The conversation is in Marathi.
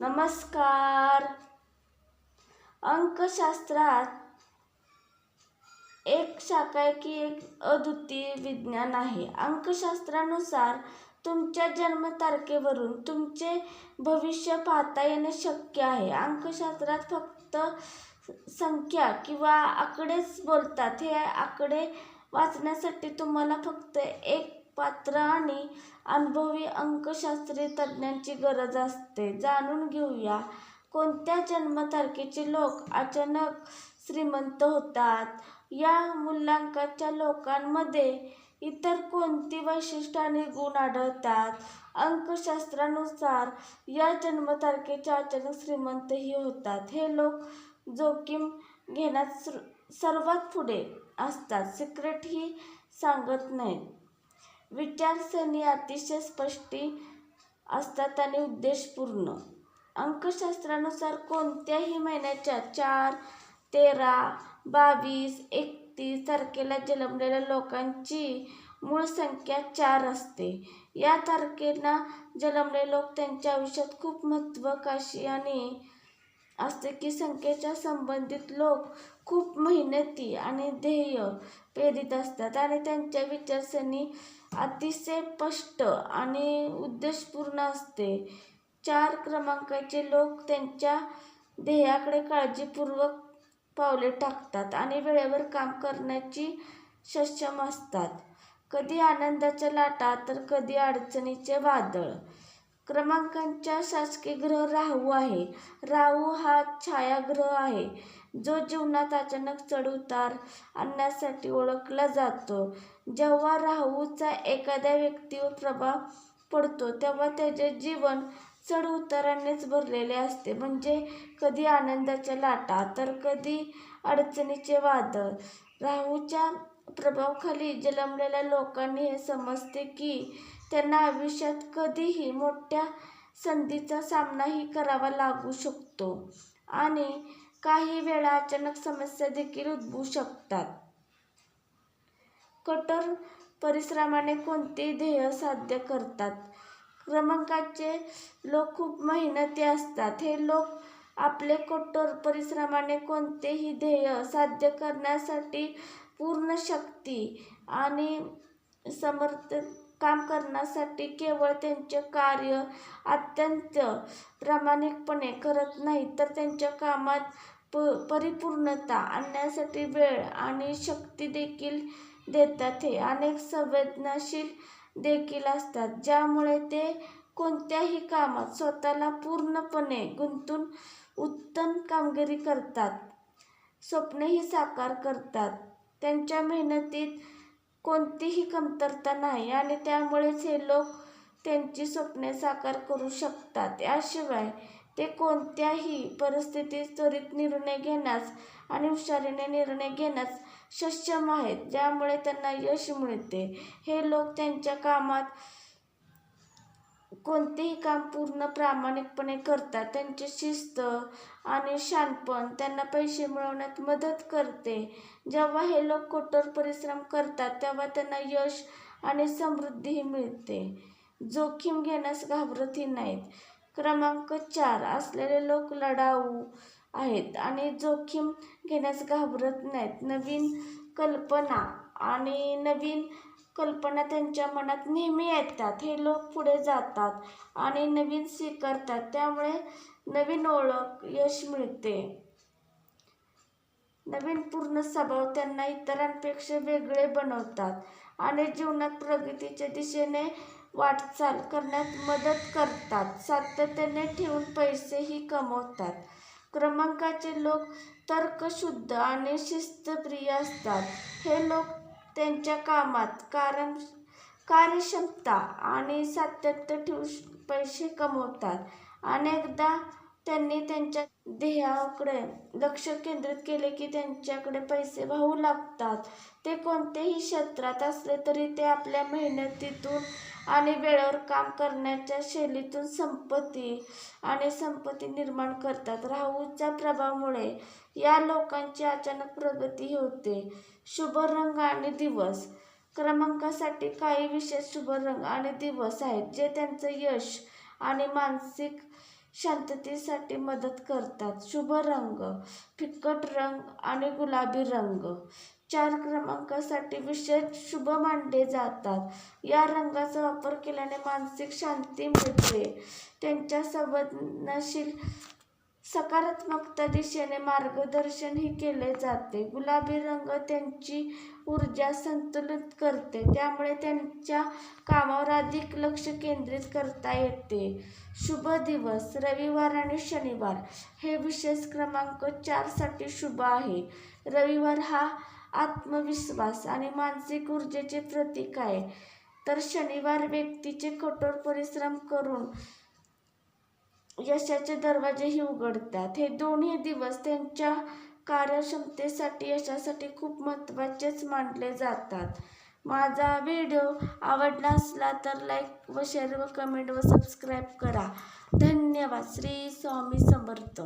नमस्कार. अंकशास्त्रात एक शाखा आहे की एक अद्वितीय विज्ञान आहे. अंकशास्त्रानुसार तुमच्या जन्मतारखेवरून तुमचे भविष्य पाहता येणे शक्य आहे. अंकशास्त्रात फक्त संख्या किंवा आकडेच बोलतात. हे आकडे वाचण्यासाठी तुम्हाला फक्त एक पात्र आणि अनुभवी अंकशास्त्री तज्ज्ञांची गरज असते. जाणून घेऊया कोणत्या जन्मतारखेचे लोक अचानक श्रीमंत होतात? या मूल्यांकाच्या लोकांमध्ये इतर कोणती वैशिष्ट्य आणि गुण आढळतात? अंकशास्त्रानुसार या जन्मतारखेचे अचानक श्रीमंतही होतात. हे लोक जोखीम घेण्यात सर्वात पुढे असतात. सिक्रेटही सांगत नाहीत. विचारसरणी अतिशय स्पष्टी असतात आणि उद्देशपूर्ण. अंकशास्त्रानुसार कोणत्याही महिन्याच्या चार तेरा बावीस एकतीस तारखेला जन्मलेल्या लोकांची मूळ संख्या चार असते. या तारखेला जन्मलेले लोक त्यांच्या आयुष्यात खूप महत्त्वाकांक्षी आणि असते की संख्येच्या संबंधित लोक खूप मेहनती आणि ध्येय प्रेरित असतात आणि त्यांच्या विचारसरणी अतिशय स्पष्ट आणि उद्देशपूर्ण असते. चार क्रमांकाचे लोक त्यांच्या ध्येयाकडे काळजीपूर्वक पावले टाकतात आणि वेळेवर काम करण्याची सक्षम असतात. कधी आनंदाच्या लाटा तर कधी अडचणीचे वादळ. क्रमांकांच्या शासकीय ग्रह राहू आहे. राहू हा छायाग्रह आहे जो जीवनात अचानक चढउतार आणण्यासाठी ओळखला जातो. जेव्हा राहूचा एखाद्या व्यक्तीवर प्रभाव पडतो तेव्हा त्याचे जीवन चढउतारांनीच भरलेले असते. म्हणजे कधी आनंदाच्या लाटा तर कधी अडचणीचे वादळ. राहूच्या प्रभावाखाली जन्मलेल्या लोकांनी हे समजते की त्यांना आयुष्यात कधीही मोठ्या संधीचा सामनाही करावा लागू शकतो आणि काही वेळा अचानक समस्या देखील उद्भवू शकतात. कठोर परिश्रमाने कोणतेही ध्येय साध्य करतात? क्रमांकाचे लोक खूप मेहनती असतात. हे लोक आपले कठोर परिश्रमाने कोणतेही ध्येय साध्य करण्यासाठी पूर्ण शक्ती आणि समर्थ काम करण्यासाठी केवळ त्यांचे कार्य अत्यंत प्रामाणिकपणे करत नाही तर त्यांच्या कामात प परिपूर्णता आणण्यासाठी वेळ आणि शक्ती देखील देतात. हे अनेक संवेदनशील देखील असतात ज्यामुळे ते कोणत्याही कामात स्वतःला पूर्णपणे गुंतून उत्तम कामगिरी करतात. स्वप्नेही साकार करतात. त्यांच्या मेहनतीत कोणतीही कमतरता नाही आणि त्यामुळेच हे लोक त्यांची स्वप्ने साकार करू शकतात. याशिवाय ते कोणत्याही परिस्थितीत त्वरित निर्णय घेण्यास आणि हुशारीने निर्णय घेण्यास सक्षम आहेत ज्यामुळे त्यांना यश मिळते. हे लोक त्यांच्या कामात कोणतेही काम पूर्ण प्रामाणिकपणे करतात त्यांची शिस्त आणि शानपण त्यांना पैसे मिळवण्यात मदत करते. जेव्हा हे लोक कठोर परिश्रम करतात तेव्हा त्यांना यश आणि समृद्धीही मिळते. जोखीम घेण्यास घाबरतही नाहीत. क्रमांक चार असलेले लोक लढाऊ आहेत आणि जोखीम घेण्यास घाबरत नाहीत. नवीन कल्पना आणि नवीन कल्पना त्यांच्या मनात नेहमी येतात. हे लोक पुढे जातात आणि नवीन स्वीकारतात. त्यामुळे नवीन ओळख यश मिळते. नवीन पूर्ण स्वभाव त्यांना इतरांपेक्षा वेगळे बनवतात आणि जीवनात प्रगतीच्या दिशेने वाटचाल करण्यात मदत करतात. सातत्याने ठेवून पैसेही कमवतात. क्रमांकाचे लोक तर्कशुद्ध आणि शिस्तप्रिय असतात. हे लोक त्यांच्या कामात कारण कार्यक्षमता आणि सातत्य ठेवून पैसे कमवतात. अनेकदा त्यांनी त्यांच्या ध्येयाकडे लक्ष केंद्रित केले की त्यांच्याकडे पैसे वाहू लागतात. ते कोणतेही क्षेत्रात असले तरी ते आपल्या मेहनतीतून आणि वेळेवर काम करण्याच्या शैलीतून संपत्ती आणि संपत्ती निर्माण करतात. राहूच्या प्रभावामुळे या लोकांची अचानक प्रगती होते. शुभ रंग आणि दिवस. क्रमांकासाठी काही विशेष शुभ रंग आणि दिवस आहेत जे त्यांचं यश आणि मानसिक शांततेसाठी मदत करतात. शुभ रंग फिकट रंग आणि गुलाबी रंग. चार क्रमांकासाठी विशेष शुभ मानले जातात. या रंगाचा वापर केल्याने मानसिक शांती मिळते. त्यांच्या संवेदनशील सकारात्मकता दिशेने मार्गदर्शनही केले जाते. गुलाबी रंग त्यांची ऊर्जा संतुलित करते. त्यामुळे त्यांच्या कामावर अधिक लक्ष केंद्रित करता येते. शुभ दिवस रविवार आणि शनिवार हे विशेष क्रमांक चारसाठी शुभ आहे. रविवार हा आत्मविश्वास आणि मानसिक ऊर्जेचे प्रतीक आहे. तर शनिवार व्यक्तीचे कठोर परिश्रम करून यशाचे दरवाजेही उघडतात. हे दोन्ही दिवस त्यांच्या कार्यक्षमतेसाठी यशासाठी खूप महत्त्वाचेच मानले जातात. माझा व्हिडिओ आवडला असला तर लाईक व शेअर व कमेंट व सबस्क्राईब करा. धन्यवाद. श्री स्वामी समर्थ.